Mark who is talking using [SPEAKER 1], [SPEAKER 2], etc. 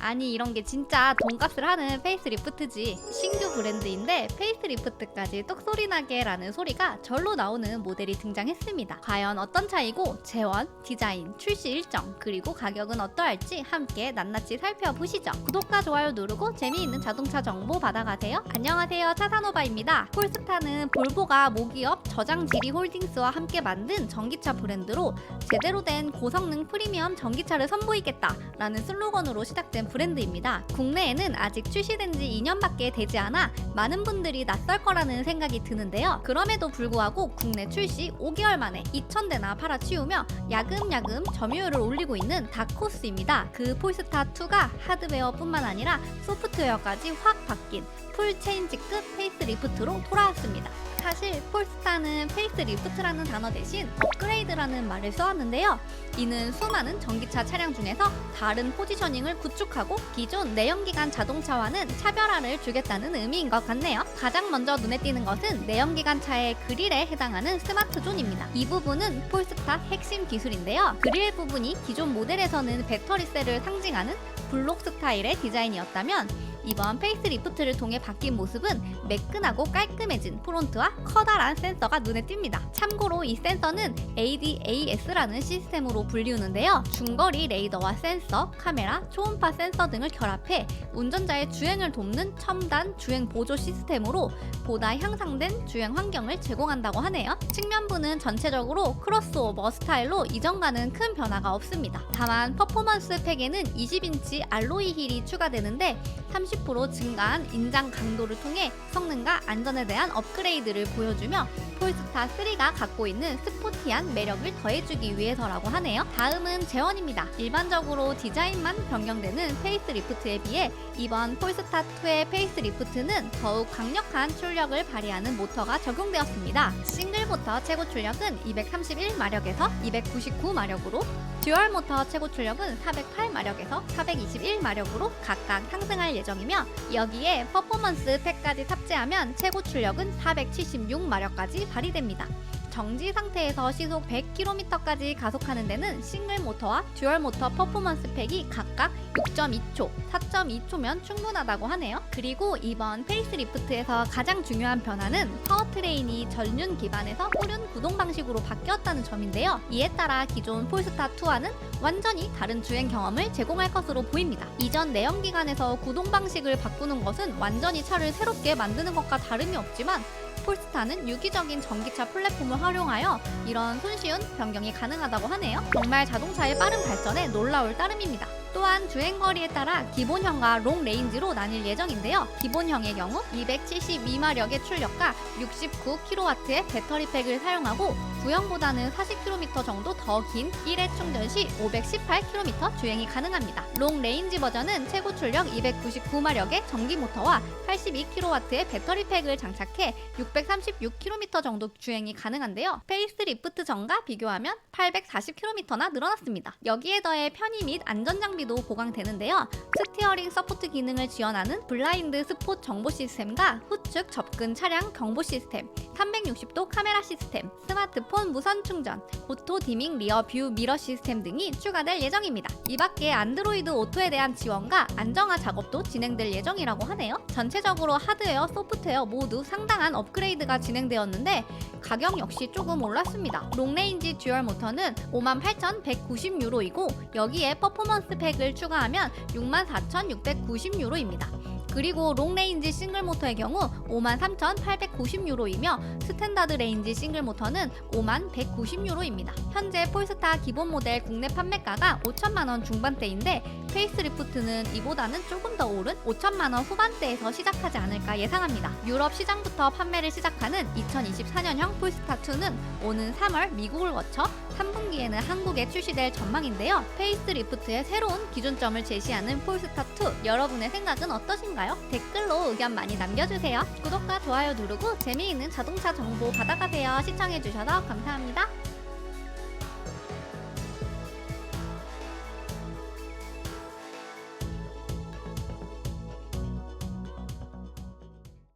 [SPEAKER 1] 아니 이런 게 진짜 돈값을 하는 페이스리프트지. 신규 브랜드인데 페이스리프트까지 똑소리 나게 라는 소리가 절로 나오는 모델이 등장했습니다. 과연 어떤 차이고 재원, 디자인, 출시 일정 그리고 가격은 어떠할지 함께 낱낱이 살펴보시죠. 구독과 좋아요 누르고 재미있는 자동차 정보 받아가세요. 안녕하세요. 차산오바입니다. 폴스타는 볼보가 모기업 저장지리 홀딩스와 함께 만든 전기차 브랜드로 제대로 된 고성능 프리미엄 전기차를 선보이겠다 라는 슬로건으로 시작된 브랜드입니다. 국내에는 아직 출시된 지 2년밖에 되지 않아 많은 분들이 낯설 거라는 생각이 드는데요. 그럼에도 불구하고 국내 출시 5개월 만에 2,000대나 팔아치우며 야금야금 점유율을 올리고 있는 다코스입니다. 그 폴스타2가 하드웨어뿐만 아니라 소프트웨어까지 확 바뀐 풀 체인지급 페이스리프트로 돌아왔습니다. 사실 폴스타는 페이스 리프트라는 단어 대신 업그레이드라는 말을 써왔는데요. 이는 수많은 전기차 차량 중에서 다른 포지셔닝을 구축하고 기존 내연기관 자동차와는 차별화를 주겠다는 의미인 것 같네요. 가장 먼저 눈에 띄는 것은 내연기관 차의 그릴에 해당하는 스마트존입니다. 이 부분은 폴스타 핵심 기술인데요. 그릴 부분이 기존 모델에서는 배터리셀을 상징하는 블록 스타일의 디자인이었다면 이번 페이스리프트를 통해 바뀐 모습은 매끈하고 깔끔해진 프론트와 커다란 센서가 눈에 띕니다. 참고로 이 센서는 ADAS라는 시스템으로 불리우는데요. 중거리 레이더와 센서, 카메라, 초음파 센서 등을 결합해 운전자의 주행을 돕는 첨단 주행 보조 시스템으로 보다 향상된 주행 환경을 제공한다고 하네요. 측면부는 전체적으로 크로스오버 스타일로 이전과는 큰 변화가 없습니다. 다만 퍼포먼스 팩에는 20인치 알로이 힐이 추가되는데 30% 증가한 인장 강도를 통해 성능과 안전에 대한 업그레이드를 보여주며 폴스타 3가 갖고 있는 스포티한 매력을 더해주기 위해서라고 하네요. 다음은 재원입니다. 일반적으로 디자인만 변경되는 페이스리프트에 비해 이번 폴스타 2의 페이스리프트는 더욱 강력한 출력을 발휘하는 모터가 적용되었습니다. 싱글 모터 최고 출력은 231마력에서 299마력으로 듀얼 모터 최고 출력은 408마력에서 421마력으로 각각 상승할 예정 이며 여기에 퍼포먼스 팩까지 탑재하면 최고 출력은 476마력까지 발휘됩니다. 정지 상태에서 시속 100km까지 가속하는 데는 싱글 모터와 듀얼 모터 퍼포먼스 팩이 각각 6.2초, 4.2초면 충분하다고 하네요. 그리고 이번 페이스리프트에서 가장 중요한 변화는 파워트레인이 전륜 기반에서 후륜 구동 방식으로 바뀌었다는 점인데요. 이에 따라 기존 폴스타 2와는 완전히 다른 주행 경험을 제공할 것으로 보입니다. 이전 내연기관에서 구동 방식을 바꾸는 것은 완전히 차를 새롭게 만드는 것과 다름이 없지만 폴스타는 유기적인 전기차 플랫폼을 활용하여 이런 손쉬운 변경이 가능하다고 하네요. 정말 자동차의 빠른 발전에 놀라울 따름입니다. 또한 주행거리에 따라 기본형과 롱레인지로 나뉠 예정인데요. 기본형의 경우 272마력의 출력과 69kW의 배터리팩을 사용하고 구형보다는 40km 정도 더 긴 1회 충전 시 518km 주행이 가능합니다. 롱 레인지 버전은 최고 출력 299마력의 전기 모터와 82kW의 배터리 팩을 장착해 636km 정도 주행이 가능한데요. 페이스리프트 전과 비교하면 840km나 늘어났습니다. 여기에 더해 편의 및 안전 장비도 보강되는데요. 스티어링 서포트 기능을 지원하는 블라인드 스폿 정보 시스템과 후측 접근 차량 경보 시스템, 360도 카메라 시스템, 스마트폰 무선 충전, 오토 디밍 리어 뷰 미러 시스템 등이 추가될 예정입니다. 이 밖에 안드로이드 오토에 대한 지원과 안정화 작업도 진행될 예정이라고 하네요. 전체적으로 하드웨어, 소프트웨어 모두 상당한 업그레이드가 진행되었는데 가격 역시 조금 올랐습니다. 롱레인지 듀얼 모터는 58,190유로이고 여기에 퍼포먼스 팩을 추가하면 64,690유로입니다. 그리고 롱레인지 싱글 모터의 경우 53,890유로이며 스탠다드 레인지 싱글 모터는 5190유로입니다. 현재 폴스타 기본 모델 국내 판매가가 5천만원 중반대인데 페이스리프트는 이보다는 조금 더 오른 5천만원 후반대에서 시작하지 않을까 예상합니다. 유럽 시장부터 판매를 시작하는 2024년형 폴스타2는 오는 3월 미국을 거쳐 3분기에는 한국에 출시될 전망인데요. 페이스리프트의 새로운 기준점을 제시하는 폴스타2 여러분의 생각은 어떠신가요? 댓글로 의견 많이 남겨주세요. 구독과 좋아요 누르고 재미있는 자동차 정보 받아가세요. 시청해주셔서 감사합니다.